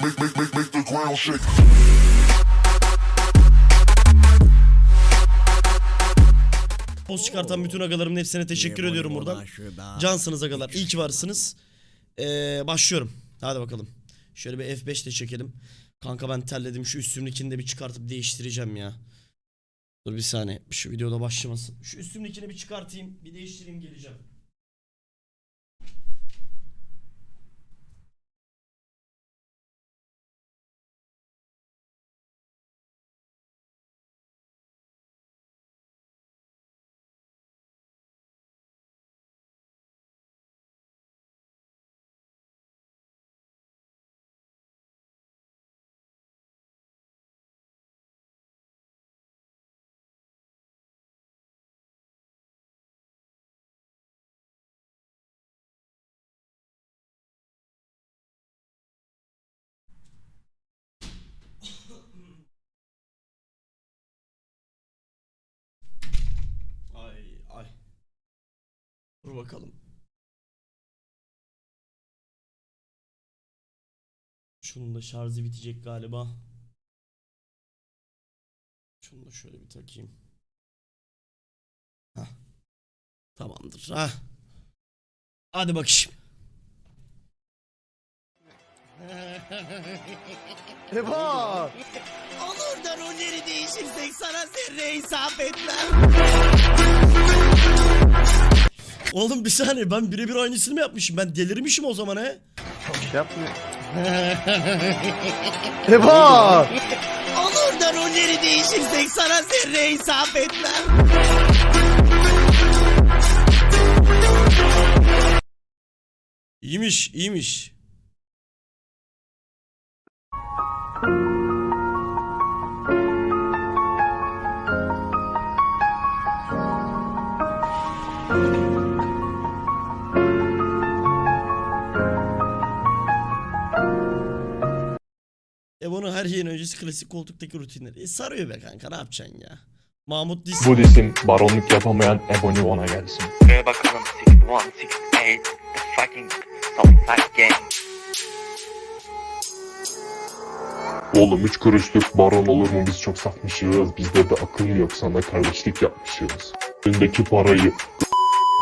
make, make, make, make, make the ground shake. Post çıkartan bütün agalarımın hepsine teşekkür ediyorum buradan. Cansınız agalar. İyi ki varsınız. Ee, başlıyorum. Hadi bakalım. Şöyle bir F5 de çekelim. Kanka ben terledim. Şu üstümdekini de bir çıkartıp değiştireceğim ya. Dur bir saniye. Şu videoda başlamasın. Şu üstümdekini bir çıkartayım. Bir değiştireyim geleceğim. Dur bakalım. Şunun da şarjı bitecek galiba. Şunu da şöyle bir takayım. Hah. Tamamdır. Ha. Hadi bakayım. Eba! Olur da rolleri değişirsek sana zerre hesap etmem. Oğlum bir saniye ben birebir aynısını mı yapmışım? Ben delirmişim o zaman he. Yapmıyor. Eba! Olur da rolleri değişirsek sana zerre hesap etmem. İyiymiş, iyiymiş. E bunu her yayın öncesi klasik koltuktaki rutinleri. E sarıyor be kanka ne yapacaksın ya? Mahmut Dis. Bu disim baronluk yapamayan Ebony One'a gelsin. Şuraya bakalım 61, 68, the fucking gang. Oğlum üç kuruşluk baron olur mu biz çok satmışız. Bizde de akıl yok sana kardeşlik yapmışız. Öndeki parayı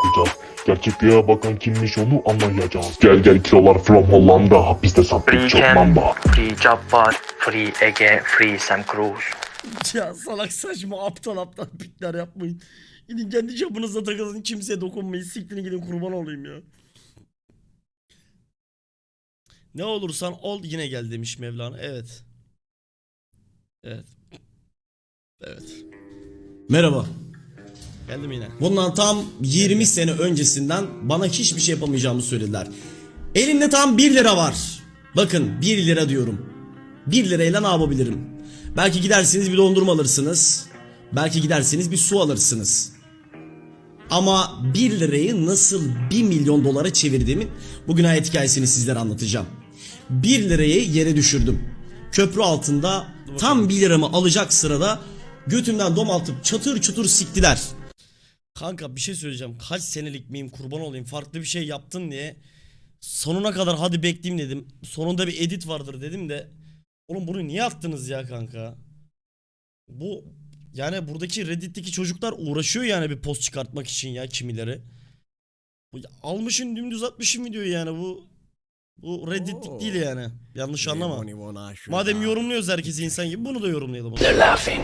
yapacağız. Gerçekliğe bakan kimmiş onu anlayacağız. Gel gel kilolar from Hollanda. Hapiste Free sattık çok mamba. Free Jabbar, Free Ege, Free Sam Cruz. Ya salak saçma aptal aptal pikler yapmayın. Gidin kendi çapınızda takılın kimseye dokunmayın. Siktirin gidin kurban olayım ya. Ne olursan ol yine gel demiş Mevlana. Evet. Evet. Evet. Merhaba. Geldim yine. Bundan tam 20 sene öncesinden bana hiçbir şey yapamayacağımı söylediler. Elimde tam 1 lira var. Bakın 1 lira diyorum. 1 lirayla ne yapabilirim? Belki gidersiniz bir dondurma alırsınız. Belki gidersiniz bir su alırsınız. Ama 1 lirayı nasıl 1 milyon dolara çevirdiğimin bugün hayat hikayesini sizlere anlatacağım. 1 lirayı yere düşürdüm. Köprü altında tam 1 liramı alacak sırada götümden dom atıp çatır çutur siktiler. Kanka bir şey söyleyeceğim. Kaç senelik miyim kurban olayım. Farklı bir şey yaptın diye. Sonuna kadar hadi bekleyeyim dedim. Sonunda bir edit vardır dedim de. Oğlum bunu niye attınız ya kanka? Bu yani buradaki Reddit'teki çocuklar uğraşıyor yani bir post çıkartmak için ya kimileri. Bu almışın dümdüz atmışın videoyu yani bu bu Reddit'lik değil yani. Yanlış anlama. Madem yorumluyoruz herkesi insan gibi bunu da yorumlayalım. They're laughing.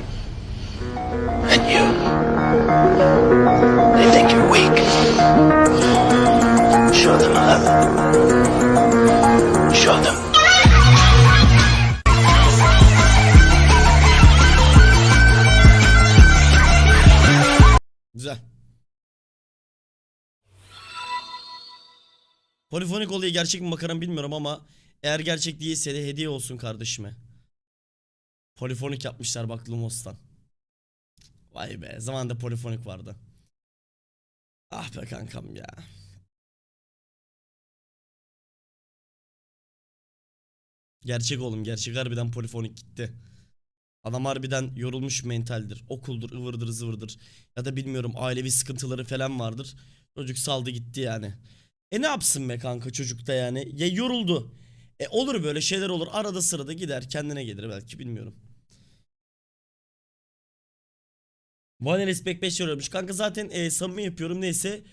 At you. They think you're weak. Show them eleven. Show them. Polifonik olayı gerçek mi bakarım bilmiyorum ama eğer gerçek değilse de hediye olsun kardeşime. Polifonik yapmışlar bak Lumos'tan. Vay be zamanında polifonik vardı. Ah be kankam ya. Gerçek oğlum gerçek harbiden polifonik gitti. Adam harbiden yorulmuş mentaldir. Okuldur, ıvırdır, zıvırdır. Ya da bilmiyorum ailevi sıkıntıları falan vardır. Çocuk saldı gitti yani. E ne yapsın be kanka çocuk da yani? Ya yoruldu. E olur böyle şeyler olur. Arada sırada gider kendine gelir belki bilmiyorum. One Respect 5 yorulmuş. Kanka zaten e, samimi yapıyorum neyse.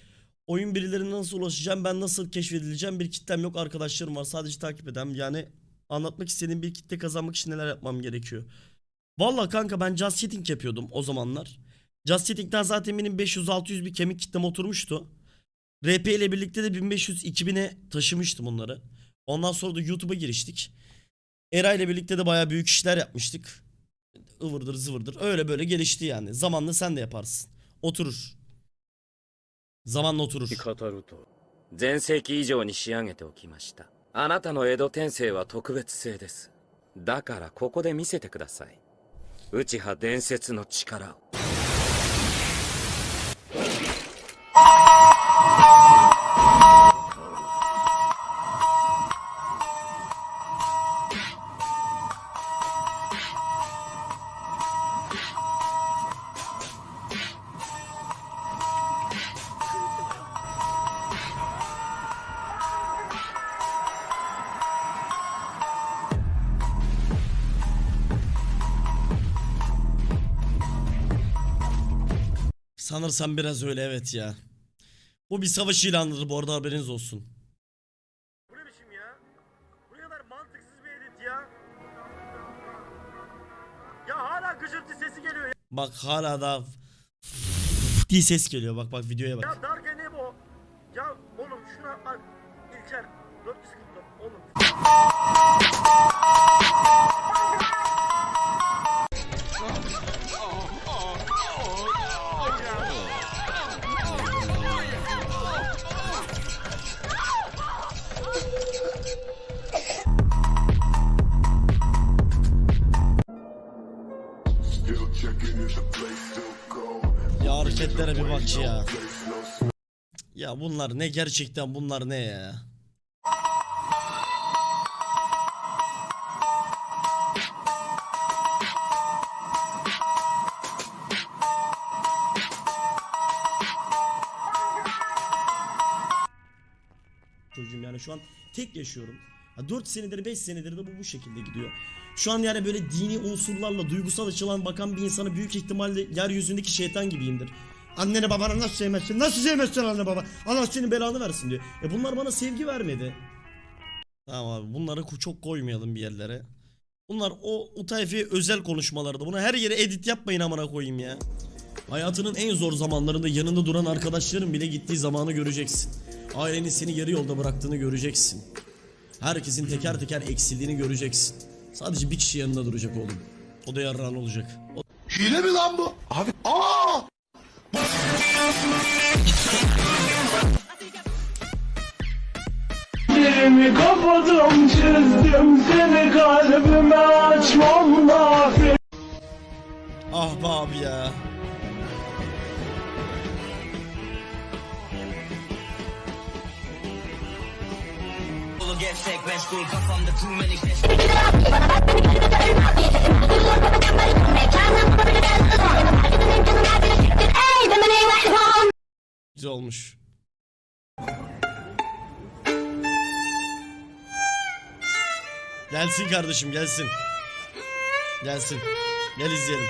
Oyun birilerine nasıl ulaşacağım ben nasıl keşfedileceğim bir kitlem yok arkadaşlarım var sadece takip eden yani anlatmak istediğim bir kitle kazanmak için neler yapmam gerekiyor. Valla kanka ben just chatting yapıyordum o zamanlar. Just chatting'den zaten benim 500-600 bir kemik kitlem oturmuştu. RP ile birlikte de 1500-2000'e taşımıştım onları. Ondan sonra da YouTube'a giriştik. Era ile birlikte de bayağı büyük işler yapmıştık Ivırdır zıvırdır. Öyle böyle gelişti yani. Zamanla sen de yaparsın. Oturur. Zamanla oturur. 語ると全盛期以上に仕上げておきましたあなたの江戸天聖は特別性ですだからここで見せてください内派伝説の力を Sanırsam biraz öyle evet ya. Bu bir savaş ilanıdır bu arada haberiniz olsun. Bu ne biçim ya? Bu ne kadar mantıksız bir edit ya. Ya hala gıcırtı sesi geliyor ya. Bak hala da diye ses geliyor bak bak videoya bak. Ya Dark Enebo. Ya oğlum şuna al. İlker 444 hareketlere bir bak ya. Ya bunlar ne gerçekten bunlar ne ya? Çocuğum yani şu an tek yaşıyorum. 4 senedir 5 senedir de bu bu şekilde gidiyor. Şu an yani böyle dini unsurlarla duygusal açılan bakan bir insana büyük ihtimalle yeryüzündeki şeytan gibiyimdir. Anneni babanı nasıl sevmezsin? Nasıl sevmezsin anne baba? Allah senin belanı versin diyor. E bunlar bana sevgi vermedi. Tamam abi bunları çok koymayalım bir yerlere. Bunlar o, o tayfaya özel konuşmalardı. Bunu her yere edit yapmayın amına koyayım ya. Hayatının en zor zamanlarında yanında duran arkadaşların bile gittiği zamanı göreceksin. Ailenin seni yarı yolda bıraktığını göreceksin. Herkesin teker teker eksildiğini göreceksin. Sadece bir kişi yanında duracak oğlum. O da yarran olacak. O- Hile mi lan bu? Abi. Aa! Elimi kapadım çizdim seni kalbime açmam nafile Ah be abi ya. Güzel olmuş. Gelsin kardeşim gelsin. Gelsin. Gel izleyelim.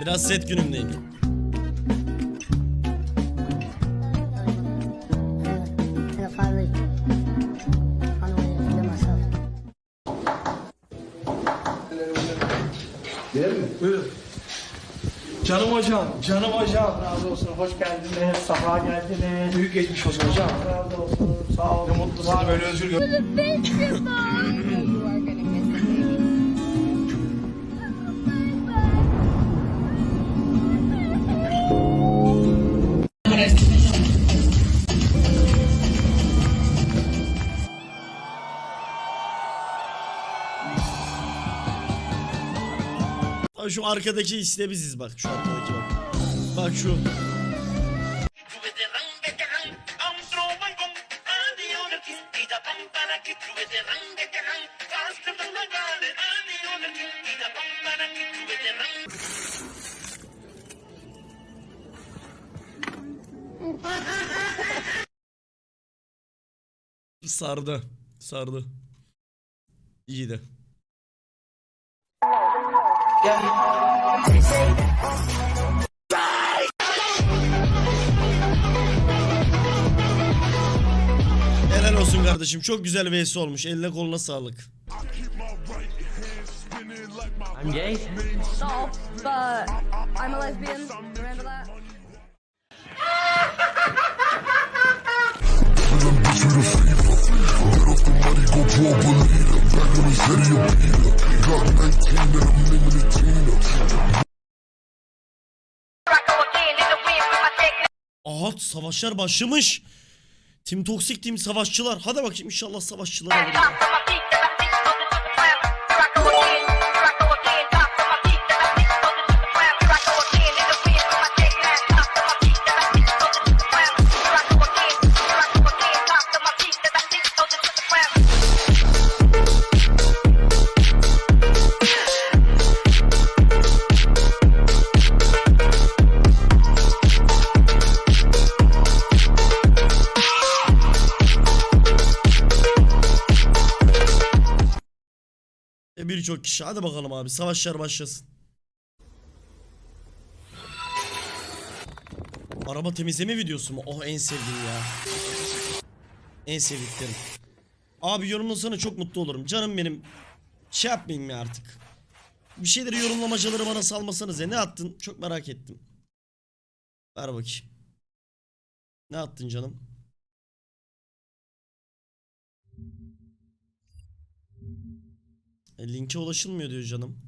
Biraz set günümdeyim. Hocam, canım hocam. Razı olsun, hoş geldiniz, safa geldiniz. Büyük geçmiş olsun hocam. Razı olsun, sağ olun. Mutlu sizi böyle özgür gör- Şu arkadaki işte biziz bak. Şu arkadaki bak. Bak şu. Sardı. Sardı. İyiydi. Helal olsun kardeşim. Çok güzel vs olmuş. Eline koluna sağlık. I'm gay. No, but I'm a lesbian. Remember that? Aha savaşlar başlamış. Team Toxic Team savaşçılar. Hadi bakayım inşallah savaşçılar. Birçok kişi. Hadi bakalım abi savaşlar başlasın. Araba temizleme videosu mu? Oh en sevdiğim ya. En sevdiklerim. Abi yorumlasana çok mutlu olurum. Canım benim. Şey yapmayayım ya artık. Bir şeyleri yorumlamacaları bana salmasanız ya. Ne attın? Çok merak ettim. Ver bakayım. Ne attın canım? E, linke ulaşılmıyor diyor canım.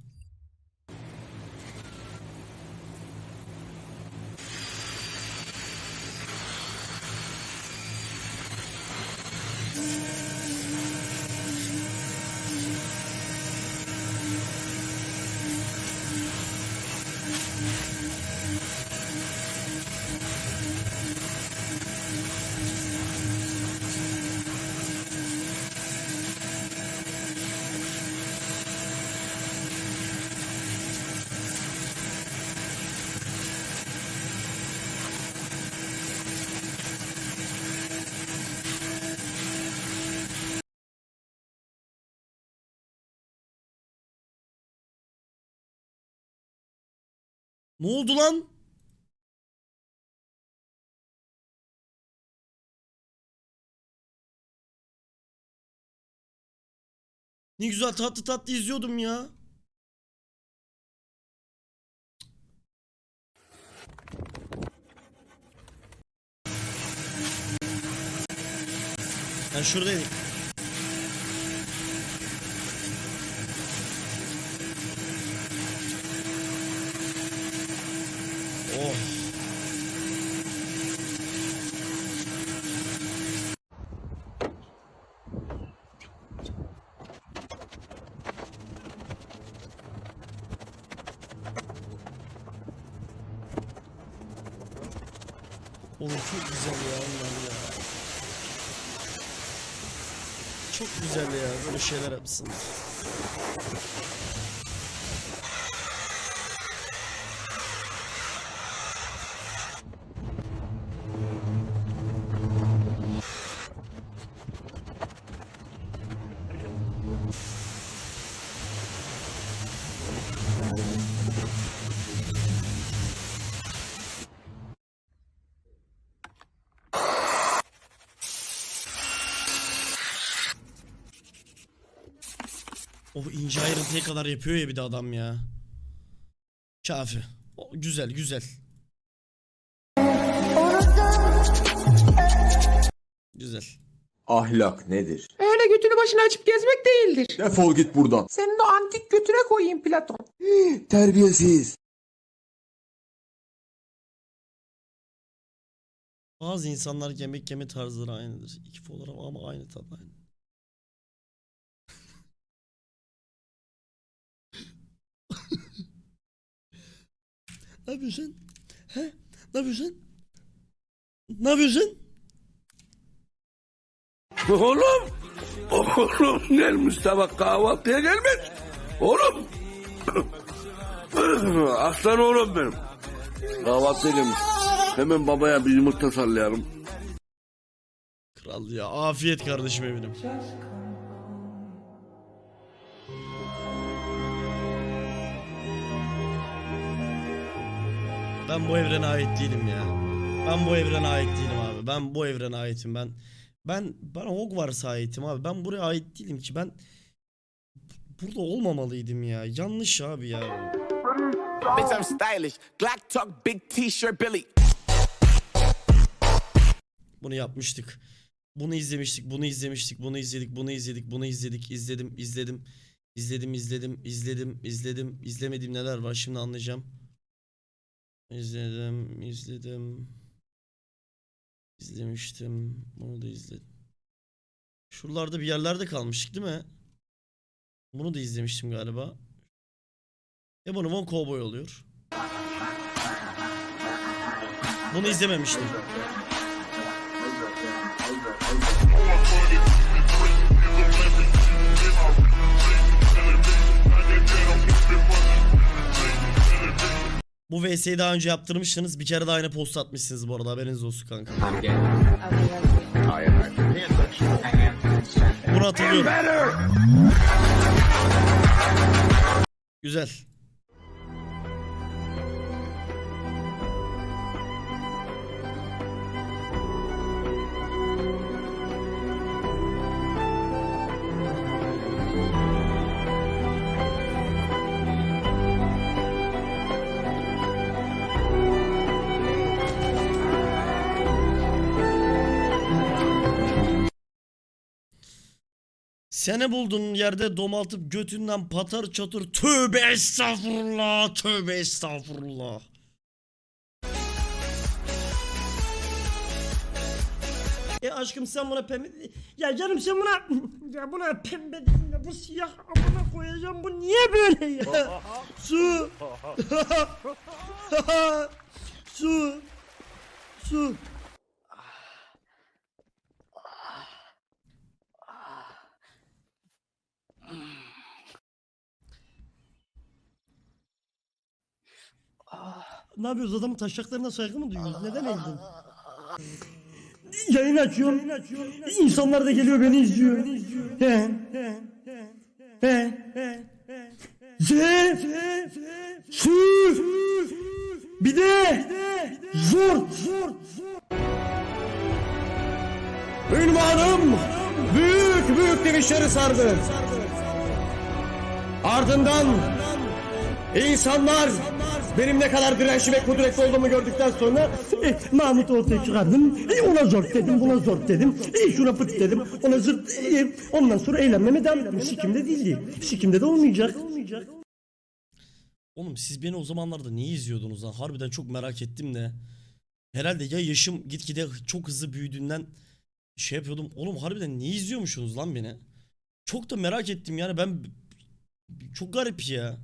Ne oldu lan? Ne güzel tatlı tatlı izliyordum ya. Ben şuradaydım. Oh. Oğlum çok güzel ya onlar ya. Çok güzel ya böyle şeyler yapsınlar. İnce ayrıntıya kadar yapıyor ya bir de adam ya. Kafi. O, güzel güzel. Güzel. Ahlak nedir? Öyle götünü başına açıp gezmek değildir. Defol git buradan. Senin o antik götüne koyayım Platon. Terbiyesiz. Bazı insanlar yemek yeme tarzları aynıdır. İki fotoğraf ama aynı tat aynı. Ne yapıyorsun? He? Ne yapıyorsun? Ne yapıyorsun? Oğlum! Oğlum gel Mustafa kahvaltıya gelmez. Oğlum! Aslan oğlum benim. Kahvaltıya gelmiş. Hemen babaya bir yumurta sallayalım. Kral Al ya afiyet kardeşim eminim. Ben bu evrene ait değilim ya. Ben bu evrene ait değilim abi. Ben bu evrene aitim ben. Ben ben Hogwarts'a aitim abi. Ben buraya ait değilim ki. Ben burada olmamalıydım ya. Yanlış abi ya. Bitch, I'm stylish. Glock talk, big t-shirt, Billy. Bunu yapmıştık. Bunu izlemiştik, bunu izlemiştik, bunu izledik, bunu izledik, bunu izledik, izledim, izledim, izledim, izledim, izledim, izledim, izlemediğim neler var şimdi anlayacağım. İzledim, izledim, izlemiştim, bunu da izledim. Şuralarda bir yerlerde kalmıştık değil mi? Bunu da izlemiştim galiba. E bunu Von Cowboy oluyor. Bunu izlememiştim. Bu VS'yi daha önce yaptırmıştınız. Bir kere daha aynı post atmışsınız bu arada haberiniz olsun kanka. Bunu hatırlıyorum. Güzel. Seni buldun yerde domaltıp götünden patar çatır tövbe estağfurullah tövbe estağfurullah. E aşkım sen buna pembe... Ya canım sen buna... Ya buna pembe dedin de bu siyah amına koyacağım bu niye böyle ya? Su. Su. Su. Ne yapıyoruz adamın taşaklarına saygı mı duyuyoruz? Neden eğildin? Yayın açıyorum. İnsanlar da geliyor beni izliyor. He. He. Z. Su. Bir de. Zor. Ünvanım büyük büyük demişleri sardı. Ardından insanlar benim ne kadar dirençli ve kudretli olduğumu gördükten sonra E, Mahmut ortaya çıkardım. E, ona zor dedim, buna zor dedim. E, şuna pıt dedim, ona zırt. E, ondan sonra eğlenmeme devam ettim. Sikimde değildi. Sikimde de olmayacak. Oğlum siz beni o zamanlarda niye izliyordunuz lan? Harbiden çok merak ettim de. Herhalde ya yaşım gitgide çok hızlı büyüdüğünden şey yapıyordum. Oğlum harbiden niye izliyormuşsunuz lan beni? Çok da merak ettim yani ben çok garip ya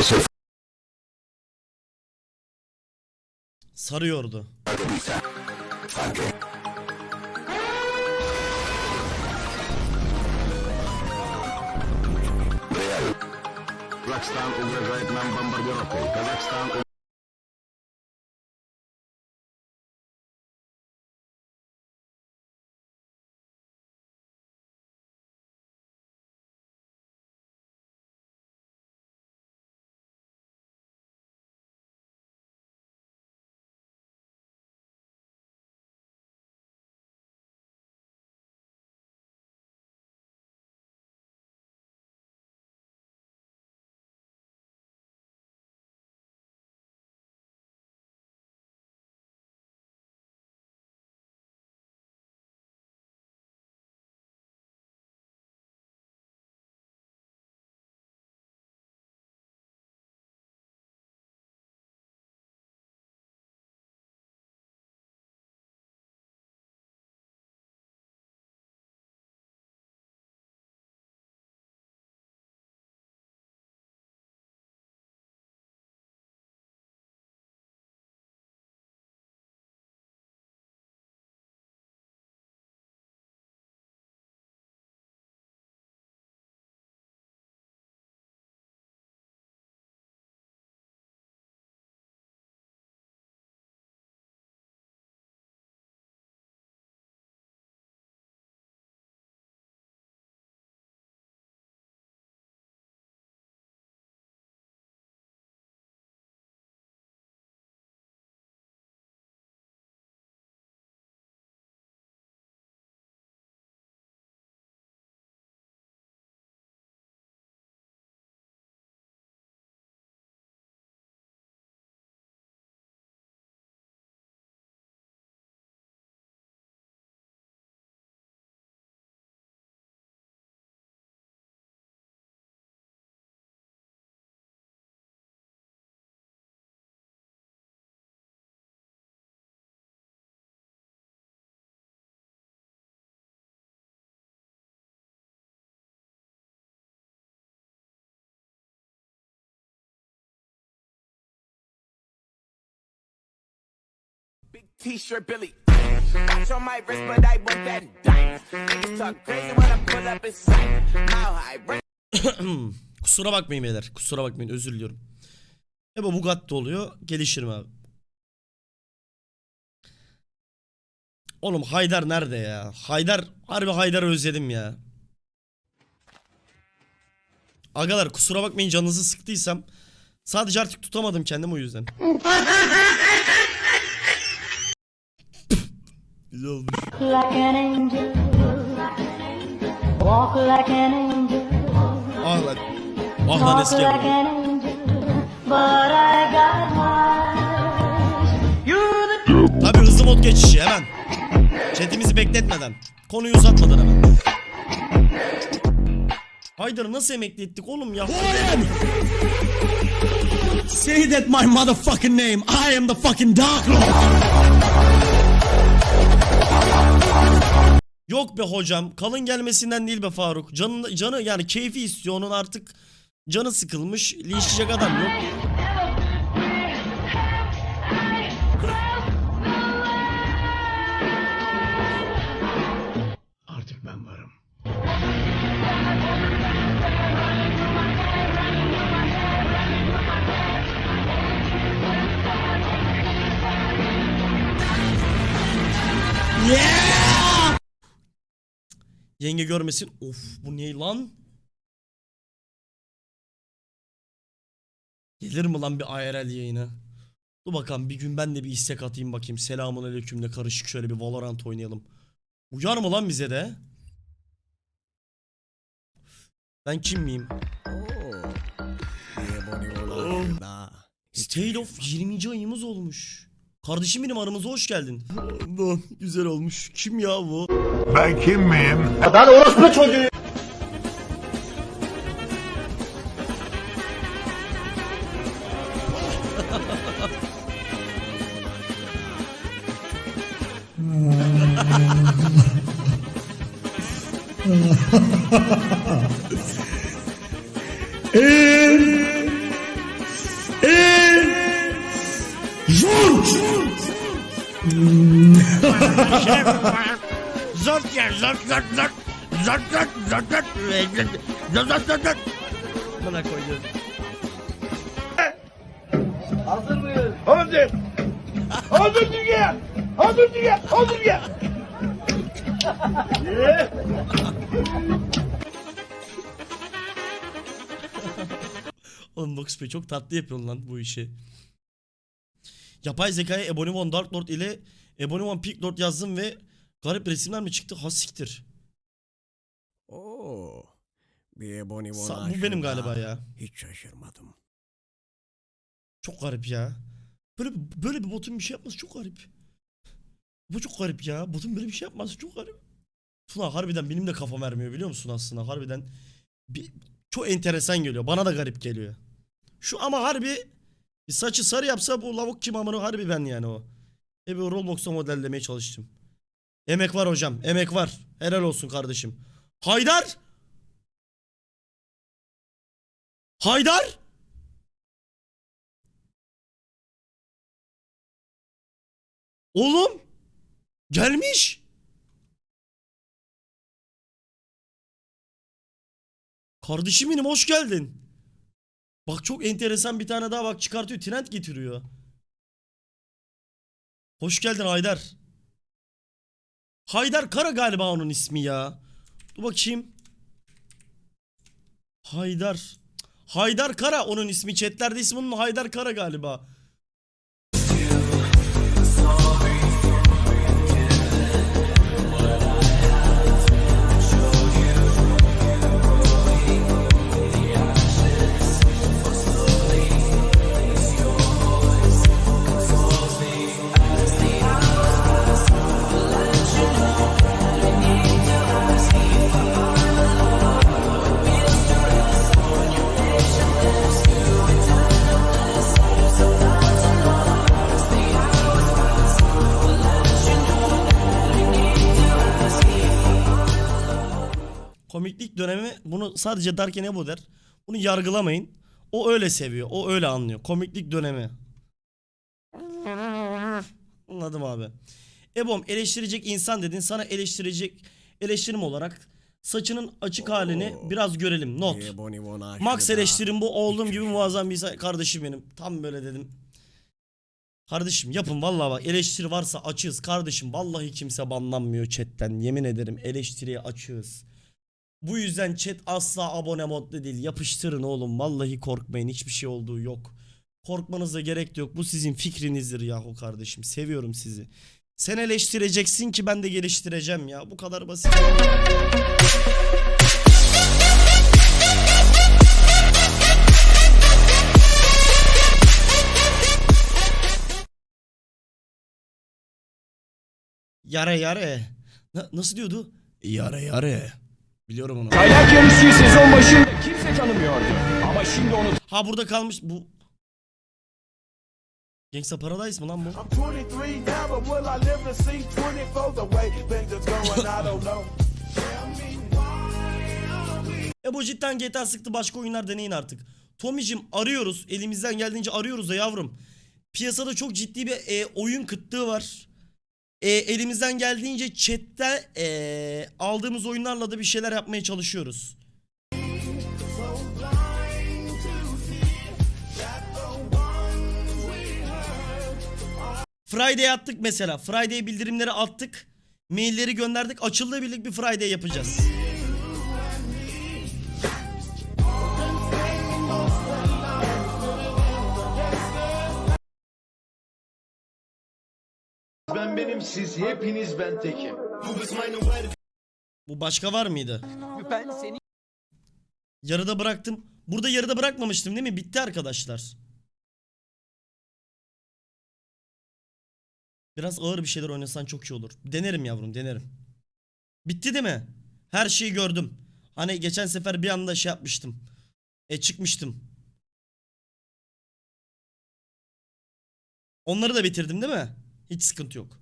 vs Sarıyordu. Kazakhstan, Uruguay, Vietnam, Bombardier, Kazakistan, Big T-shirt Billy. Watch on my wrist, but I want that. Niggas talk crazy when I pull up in sight. Mile high, rain Kusura bakmayın beyler. Kusura bakmayın özür diliyorum. Hep o Bugatti oluyor. Gelişirim abi. Oğlum Haydar nerede ya? Haydar harbi Haydar'ı özledim ya. Agalar kusura bakmayın canınızı sıktıysam. Sadece artık tutamadım kendimi o yüzden. Güzel olmuş. Like an angel. Walk like an angel. Ah lan. Ah lan eski Tabi hızlı mod geçişi hemen. Chatimizi bekletmeden. Konuyu uzatmadan hemen. Haydar'ı nasıl emekli ettik oğlum ya? Say that my motherfucking name. I am the fucking Dark Lord. Yok be hocam. Kalın gelmesinden değil be Faruk. Canı, canı yani keyfi istiyor. Onun artık canı sıkılmış. Linçleyecek adam yok. Yenge görmesin. Of bu ne lan? Gelir mi lan bir IRL yayını? Dur bakalım bir gün ben de bir istek atayım bakayım. Selamun aleykümle karışık şöyle bir Valorant oynayalım. Uyar mı lan bize de? Ben kim miyim? State of 20. ayımız olmuş. Kardeşim benim aramıza hoş geldin. Lan güzel olmuş. Kim ya bu? Ben kim miyim? Zort ya zort zort zort. Zort zort zort zort. Zort zort zort zort. Bana koydu. Hazır mıyız? Hazır. Hazır dünya. Hazır dünya. Hazır dünya. Oğlum Vox Bey çok tatlı yapıyorsun lan bu işi. Yapay zekaya Ebonimon Dark Lord ile Ebonimon Peak Lord yazdım ve garip resimler mi çıktı? Ha siktir. Oo. Bir ebony Sa- bu benim galiba ya. Hiç şaşırmadım. Çok garip ya. Böyle böyle bir botun bir şey yapması çok garip. Bu çok garip ya. Botun böyle bir şey yapması çok garip. Tuna harbiden benim de kafam vermiyor biliyor musun aslında? Harbiden bir, çok enteresan geliyor. Bana da garip geliyor. Şu ama harbi bir saçı sarı yapsa bu lavuk kim amına harbi ben yani o. E bir Roblox'a modellemeye çalıştım. Emek var hocam. Emek var. Helal olsun kardeşim. Haydar! Haydar! Oğlum! Gelmiş! Kardeşim benim hoş geldin. Bak çok enteresan bir tane daha bak çıkartıyor. Trend getiriyor. Hoş geldin Haydar. Haydar Kara galiba onun ismi ya. Dur bakayım. Haydar. Haydar Kara onun ismi. Chatlerde ismi onun Haydar Kara galiba. Komiklik dönemi bunu sadece Dark Ebo der. Bunu yargılamayın. O öyle seviyor. O öyle anlıyor. Komiklik dönemi. Anladım abi. Ebom eleştirecek insan dedin. Sana eleştirecek eleştirim olarak saçının açık halini biraz görelim. Not. Max eleştirim bu oğlum gibi muazzam bir. Kardeşim benim. Tam böyle dedim. Kardeşim yapın vallahi bak eleştiri varsa açığız kardeşim. Vallahi kimse banlanmıyor chatten. Yemin ederim eleştiriye açığız. Bu yüzden chat asla abone modda değil. Yapıştırın oğlum. Vallahi korkmayın. Hiçbir şey olduğu yok. Korkmanıza gerek yok. Bu sizin fikrinizdir yahu kardeşim. Seviyorum sizi. Sen eleştireceksin ki ben de geliştireceğim ya. Bu kadar basit. Yare yare. Na- nasıl diyordu? Yare yare. Biliyorum onu. Kayak yarışı sezon başında kimse tanımıyordu. Ama şimdi onu Ha burada kalmış bu. Gangsta Paradise mı lan bu? I'm 23 now, but will I live to see 24? The way things are going, I don't know. E bu cidden GTA sıktı başka oyunlar deneyin artık. Tommy'cim arıyoruz. Elimizden geldiğince arıyoruz da yavrum. Piyasada çok ciddi bir e, oyun kıtlığı var. E, elimizden geldiğince chatte e, aldığımız oyunlarla da bir şeyler yapmaya çalışıyoruz. Friday attık mesela. Friday bildirimleri attık. Mailleri gönderdik. Açıldığı birlik bir Friday yapacağız. Ben benim siz hepiniz ben tekim. Bu başka var mıydı? Ben seni Yarıda bıraktım. Burada yarıda bırakmamıştım değil mi? Bitti arkadaşlar. Biraz ağır bir şeyler oynasan çok iyi olur. Denerim yavrum denerim. Bitti değil mi? Her şeyi gördüm. Hani geçen sefer bir anda şey yapmıştım. E çıkmıştım. Onları da bitirdim değil mi? Hiç sıkıntı yok.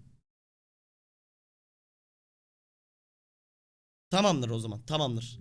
Tamamdır o zaman. Tamamdır.